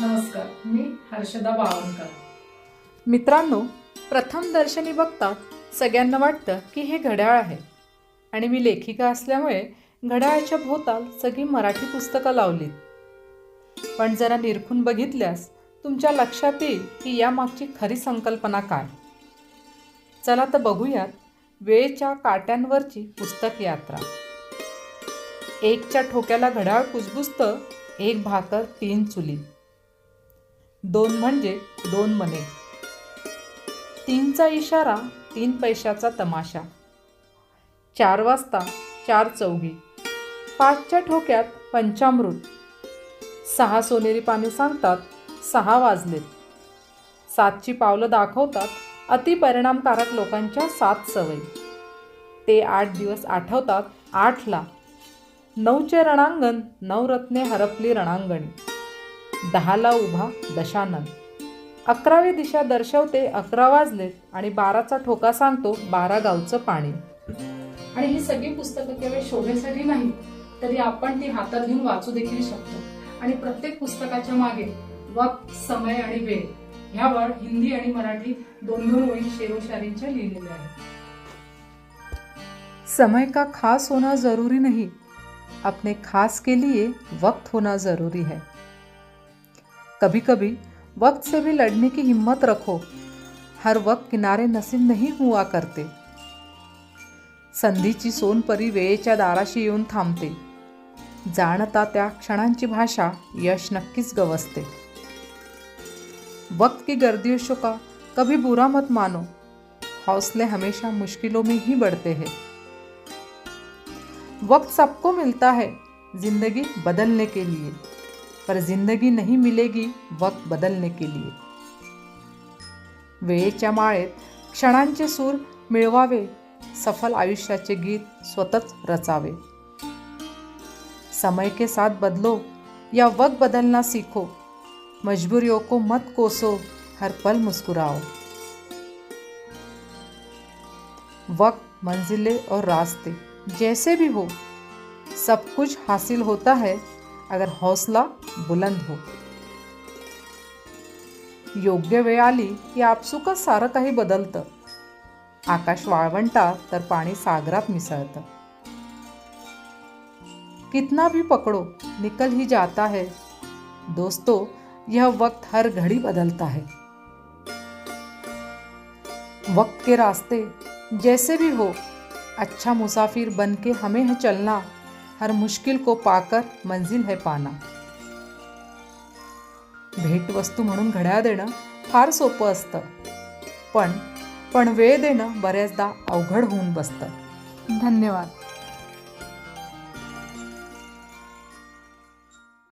नमस्कार मी हर्षदा बावनकर. मित्रांनो प्रथम दर्शनी बघतात सगळ्यांना वाटतं की हे घड्याळ आहे. आणि मी लेखिका असल्यामुळे घड्याळाच्या भोवताल सगळी मराठी पुस्तकं लावलीत. पण जरा निरखून बघितल्यास तुमच्या लक्षात येईल की यामागची खरी संकल्पना काय. चला तर बघूयात वेळेच्या काट्यांवरची पुस्तक यात्रा. एकच्या ठोक्याला घड्याळ कुजबुजतं एक भाकर तीन चुली. दोन म्हणजे दोन मने. तीनचा इशारा तीन पैशाचा तमाशा. चार वाजता चार चौघी. पाचच्या ठोक्यात पंचामृत. सहा सोनेरी पाने सांगतात सहा वाजलेत सातची पावलं दाखवतात अतिपरिणामकारक लोकांच्या सात सवयी. ते आठ दिवस आठवतात आठला. नऊचे रणांगण नवरत्ने हरपली रणांगणी. दहाला उभा दशानन. अकरावी दिशा दर्शवते अकरा वाजलेत आणि बाराचा ठोका सांगतो बारा गावचं पाणी. आणि ही सगळी पुस्तकं केवळ शोभेसाठी नाही तरी आपण ती हातात घेऊन वाचू देखील शकतो. आणि प्रत्येक पुस्तकाच्या मागे वक्त समय आणि वेळ ह्यावर हिंदी आणि मराठी दोन दोन ओळी शेरोशारींच्या लिहिलेल्या आहेत. समय का खास होना ज़रूरी नहीं. अपने खास के लिए वक्त होना ज़रूरी है. कभी कभी वक्त से भी लड़ने की हिम्मत रखो। हर वक्त किनारे नसीब नहीं हुआ करते। संधीची सोनपरी वेळेच्या दाराशी येऊन थांबते। जाणता त्या क्षणांची भाषा यश नक्कीच गवसते। वक्त की गर्दिशों का कभी बुरा मत मानो। हौसले हमेशा मुश्किलों में ही बढ़ते हैं। वक्त सबको मिलता है जिंदगी बदलने के लिए। पर जिंदगी नहीं मिलेगी वक्त बदलने के लिए. वेळेच्या माळेत क्षणांचे सूर मिळवावे सफल आयुष्याचे गीत स्वतःच रचावे. समय के साथ बदलो या वक्त बदलना सीखो. मजबूरियों को मत कोसो हर पल मुस्कुराओ. वक्त मंजिलें और रास्ते जैसे भी हो सब कुछ हासिल होता है अगर हौसला बुलंद हो। योग्य वेळ आली की आपसुकच सारं काही बदलतं. आकाश वाळवंटात तर पाणी सागरात मिसळतं. कितना भी पकड़ो, निकल ही जाता है. दोस्तों, यह वक्त हर घड़ी बदलता है. वक्त के रास्ते, जैसे भी हो अच्छा मुसाफिर बन के हमें है चलना, हर मुश्किल को पाकर मंजिल है पाना। भेटवस्तू म्हणून घड्याळ देणं फार सोपं असतं. पण पण वेळ देणं बऱ्याचदा अवघड होऊन बसतं. धन्यवाद.